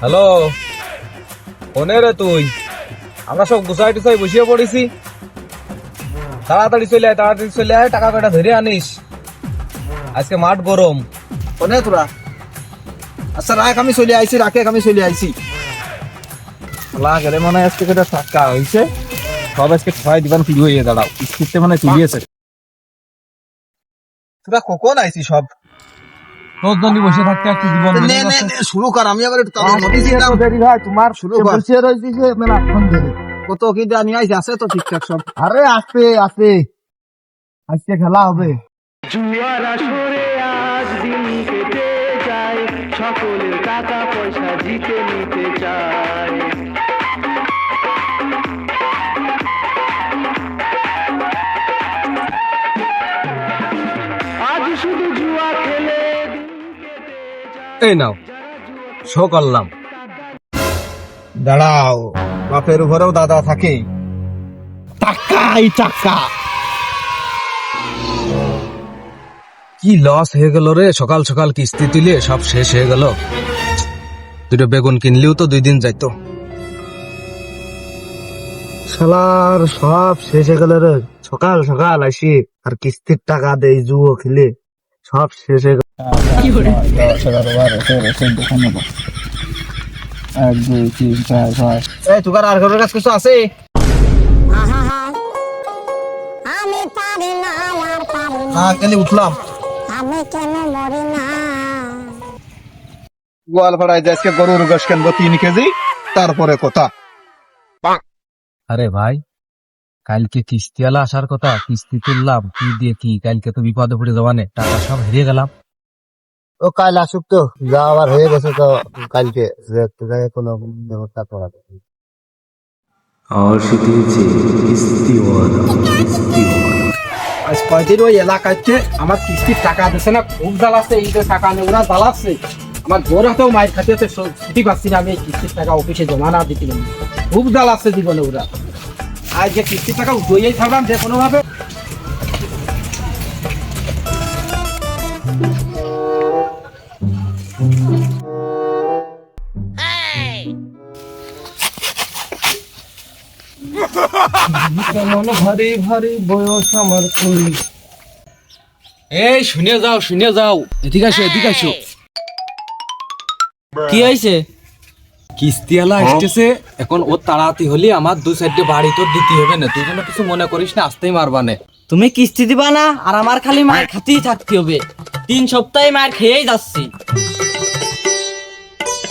Hello ফোনে রে তুই। আমরা সব গুছাই টুসাই বসিয়ে পড়েছি। তাড়াতাড়ি চলে আয় তাড়াতাড়ি চলে আয় টাকা কয়টা ধরে আনিস। আজকে মাঠ গরম। কোনে তোরা। আচ্ছা রাখ আমি চলে আইছি রাখে আমি চলে আইছি। লা গেলে মনে হয় আজকে কয়টা টাকা হয়েছে সব আজকে ছয় দিবান ফিরি হয়ে দাঁড়াও। কিস্তিতে মানে তুলিয়েছে তোরা কখন আইছি সব। বসে থাকতে একটু জীবন নে নে নে, শুরু কর আমি আবার একটু দেরি হয়? তোমার শুরু কর। বসে রয়েছি যে মেলা ফোন ধরে কত কি জানি আইছে আছে তো ঠিকঠাক সব। আরে আসবে আসবে আজকে খেলা হবে। জুয়ার আসরে আজ দিন কেটে যায়। সকলের টাকা পয়সা জিতে নিতে চায়। এই নাও শো করলাম দাঁড়াও, বাপের উপরেও দাদা থাকে। টাকাই টাকা কি লস হয়ে গেল রে? সকাল সকাল কিস্তি তুলে সব শেষ হয়ে গেল। দুটো বেগুন কিনলেও তো দুই দিন যাইতো। শালার সব শেষ হয়ে গেল রে। সকাল সকাল আসি আর কিস্তির টাকা দেই, জুয়ো খেলে। সব শেষ হয়ে না গোয়ালপাড়ায় গরুর গোশ কিনবো তিন কেজি, তারপরে কথা। আরে ভাই, কালকে কিস্তিওয়ালা আসার কথা, কিস্তি তুললাম, কি দিয়ে কি, কালকে তো বিপদে পড়ে যাওয়ানে টাকা সব হারিয়ে গেলাম। ও কাল আসুক তো যা আবার হয়ে গেছে তো কালকে কোনো ব্যবস্থা করা। আজ কয়দিন ওই এলাকাতে আমার কিস্তির টাকা দিচ্ছে না, খুব জ্বালাচ্ছে, এই টাকা নেই ওরা জ্বালাচ্ছে। আমার জোর হাতেও মায়ের খাতে ছুটি পাচ্ছি না আমি, এই কিস্তির টাকা অফিসে জমা না দিতে পারি। খুব জ্বালাচ্ছে জীবনে ওরা। আজ যে কিস্তির টাকা উঠেই থাকলাম যে কোনো ভাবে কেমন ভারী ভারী বয়স আমার করি এই শুনে যাও শুনে যাও। এদিকে আসো এদিকে আসো। কি হয়েছে? কিস্তিওয়ালা আসতেছে। এখন ও তাড়াতাড়ি হলে আমার দু সাইডে বাড়ি তো দিতে হবে না। তুই যেন কিছু মনে করিস না আসতেই মারবানে তুমি কিস্তি দিবা না আর আমার খালি মায়ের খাতেই থাকতে হবে। তিন সপ্তাহে মায়ের খেয়েই যাচ্ছি।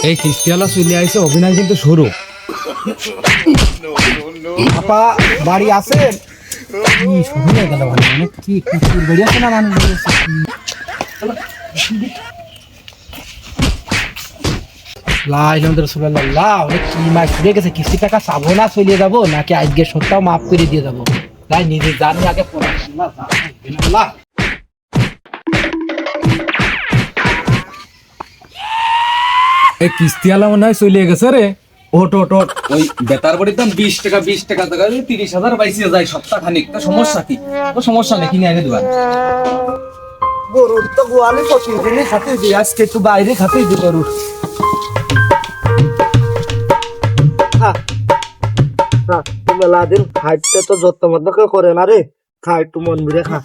এই কিস্তিওয়ালা চলে আইছে, অভিনয় কিন্তু শুরু। আপা, বাড়ি আছে? কি গেল মানে কি কিস্তি টাকা না চলিয়ে যাব? নাকি আজকে সপ্তাহ মাফ করে দিয়ে যাব? তাই নিজে জানি আগে পড়াশোনা এই কিস্তিওয়ালা মনে হয় চলে গেছে রে। ওট ওট ওট ওই বেতার বাড়ির দাম বিশ টাকা বিশ টাকা টাকা তিরিশ হাজার বাইশে যায়। সপ্তাহ খানিক তা সমস্যা কি? তো সমস্যা নেই কিনে এনে দিবা। গরুর তো গোয়ালে প্রতিদিনই খাতে দিই আজকে একটু বাইরে খাতে দিই গরুর মেলা দিন খাইতে তো যত্ন মতো করে না রে। খা একটু মন ভিড়ে খা।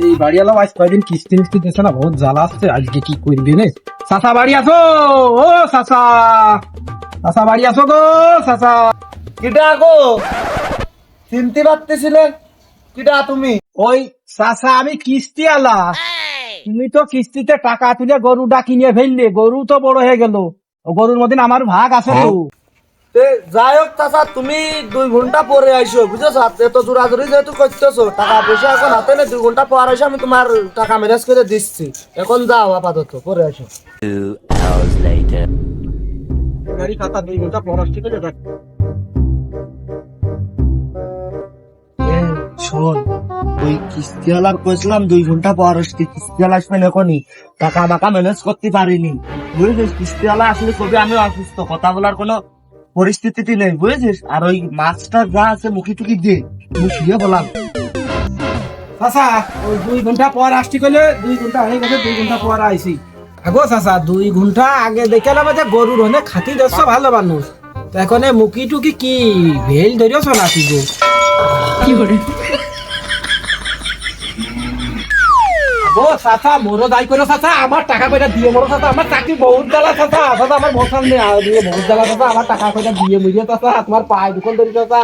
এই বাড়িওয়ালা আজ কয়দিন কিস্তি মিস্তি দিচ্ছে না? বহুত জ্বালা আসছে। আজকে কি করবি রে চাচা বাড়ি আসো! ও চাচা! চাচা বাড়ি আসো গো চাচা! কিটা গো? চিনতে পারতেছিলে? কিটা তুমি? ওই চাচা আমি কিস্তি আলা তুমি তো কিস্তিতে টাকা তুলে গরুটা কিনে ফেললে। গরু তো বড় হয়ে গেল। গরুর মধ্যে আমার ভাগ আছে তে। যাই হোক চাচা তুমি দুই ঘণ্টা পরে আইসো বুঝেছ? এত জোরাজুরি যেহেতু করতেছো টাকা পয়সা এখন হাতে নেই দুই ঘণ্টা পর আইসো আমি তোমার টাকা ম্যানেজ করে দিচ্ছি। এখন যাও আপাতত পরে আইসো। গাড়ি খাতা দুই ঘণ্টা পড়াশ ঠিক আছে? দেখ। এ, শোন ওই কিস্তিওয়ালার কইছিলাম দুই ঘণ্টা পর আসতে কিস্তিওয়ালা আসবেন এখনই। টাকা মাকা ম্যানেজ করতে পারিনি। বুঝেছিস কিস্তিওয়ালা আসলে কবি আমি অসুস্থ? কথা বলার কোনো পরিস্থিতি নেই বুঝেছিস? আর ওই মাছটা যা আছে মুখি টুকি দিয়ে তুমি শুয়ে বলাম। চাচা ওই দুই ঘণ্টা পর আসছি কইলে দুই ঘণ্টা হয়ে গেছে দুই ঘণ্টা পর আইছি। আগো চাচা দুই ঘণ্টা আগে দেখালাম যে গরুর হনে খাতি দর্শ ভালো মানুষ। এখন মুখি টুকি কি ভেল ধরিয়েছ নাকি গো? ও চাচা মোরও দায়ী করে চাচা। আমার টাকা পয়সা দিয়ে মোরো চাচা। আমার চাকরি বহুত জ্বালা চাচা। চাচা আমার দিয়ে বহুত জ্বালা চাচা। আমার টাকা পয়সা দিয়ে মুড়িয়ে চাচা। তোমার পায়ে দুখন ধরি চাচা।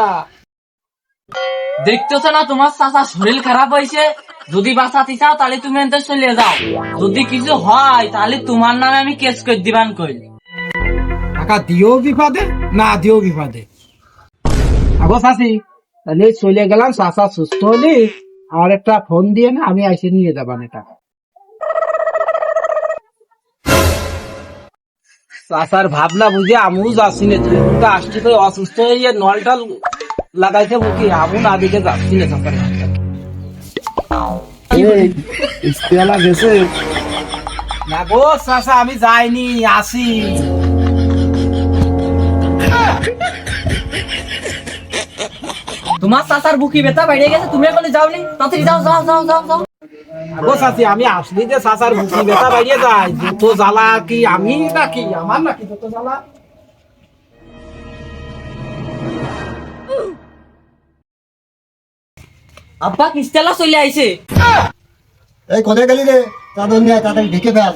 দেখতেছো না তোমার চাচা শরীর খারাপ হয়েছে যদি বাঁচাতে চাও তাহলে তুমি এনতে চলে যাও। যদি কিছু হয় তাহলে তোমার নামে আমি কেস করে দিবান কই টাকা দিও বিপদে না দিও বিপদে আগো চাচি তাহলে চলে গেলাম। চাচা সুস্থ হলি। আমার একটা ফোন দিয়ে না আমি আইসে নিয়ে যাবান এটা চাচার ভাবনা বুঝে আমিও যাচ্ছি না তুই ঘণ্টা আসছি তো অসুস্থ হয়ে নলটা লাগাইছে বুকি আমু না দিকে যাচ্ছি না গেছে না গো চাচা আমি যাইনি আসি তোমার চাচার বুকি ব্যথা বেড়ে গেছে তুমি এখন যাওনি? তাড়াতাড়ি যাও যাও যাও যাও যাও। চাচি আমি আসলি যে চাচার বুকি ব্যথা বাইরে যায় যত জ্বালা কি আমি নাকি আমার নাকি যত জ্বালা? আব্বা কিস্তেলা চলে আইছে। এই কোথায় গেলি রে? চাদর নিয়ে তাড়াতাড়ি ঢেকে ফেল।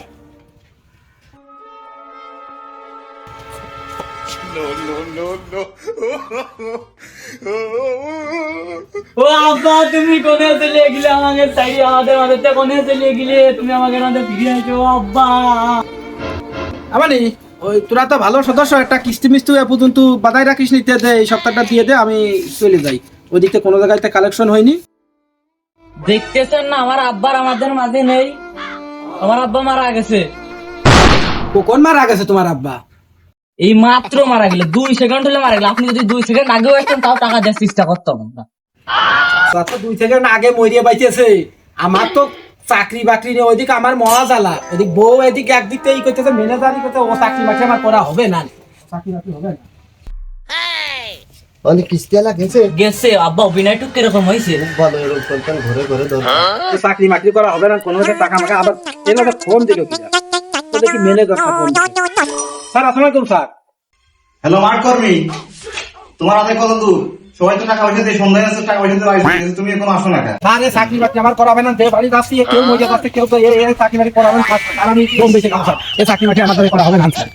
ও আব্বা তুমি কোনে চলে গেলে আমাকে আমাদের কোনে চলে গেলে? তুমি আমাকে মাঝে ফিরে আসো আব্বা। আমানি ওই তোরা তো ভালো সদস্য একটা কিস্তি মিস্তি এ পর্যন্ত রাখিস নিতে দে এই সপ্তাহটা দিয়ে দে আমি চলে যাই। কোনো জায়গাতে কালেকশন হয়নি। দেখতেছেন না আমার আব্বার আমাদের মাঝে নেই। আমার আব্বা মারা গেছে। কোন মারা গেছে তোমার আব্বা? এই মাত্র মারা গেল দুই সেকেন্ড হলে মারা গেল। আপনি যদি দুই সেকেন্ড আগেও আসতেন তাও টাকা দেওয়ার চেষ্টা করতাম না চাচা দুই থেকে আগে মরিয়ে বাইতেছে। আমার তো চাকরি বাকরি নেই ওইদিকে আমার মহা জ্বালা। ওইদিক বউ এদিকে একদিক থেকে ই করতেছে ম্যানেজারি করতে ও চাকরি বাকরি আমার করা হবে না। চাকরি বাকরি হবে না। অনেক কিস্তিওয়ালা গেছে। গেছে আব্বা অভিনয়টুক কীরকম হয়েছে ভালো এরকম চলতেন ঘুরে ঘুরে ধর। চাকরি বাকরি করা হবে না কোনো টাকা মাকা আবার এনাদের ফোন দিল কি দেখি ম্যানেজার ফোন স্যার আসসালামু আলাইকুম স্যার। হ্যালো মার কর্মী। তোমার হাতে কত দূর? সবাই তো টাকা পয়সা দিয়ে সন্ধ্যায় আছে টাকা পয়সা দিয়ে বাড়ি তুমি এখন আসো না? স্যার এই চাকরি বাকরি আমার করাবে না দে বাড়ি যাচ্ছি কেউ মজা যাচ্ছে কেউ তো এই চাকরি বাকরি করাবে না আর আমি কম বেশি খাব স্যার এই চাকরি বাকরি আমার করা হবে না স্যার।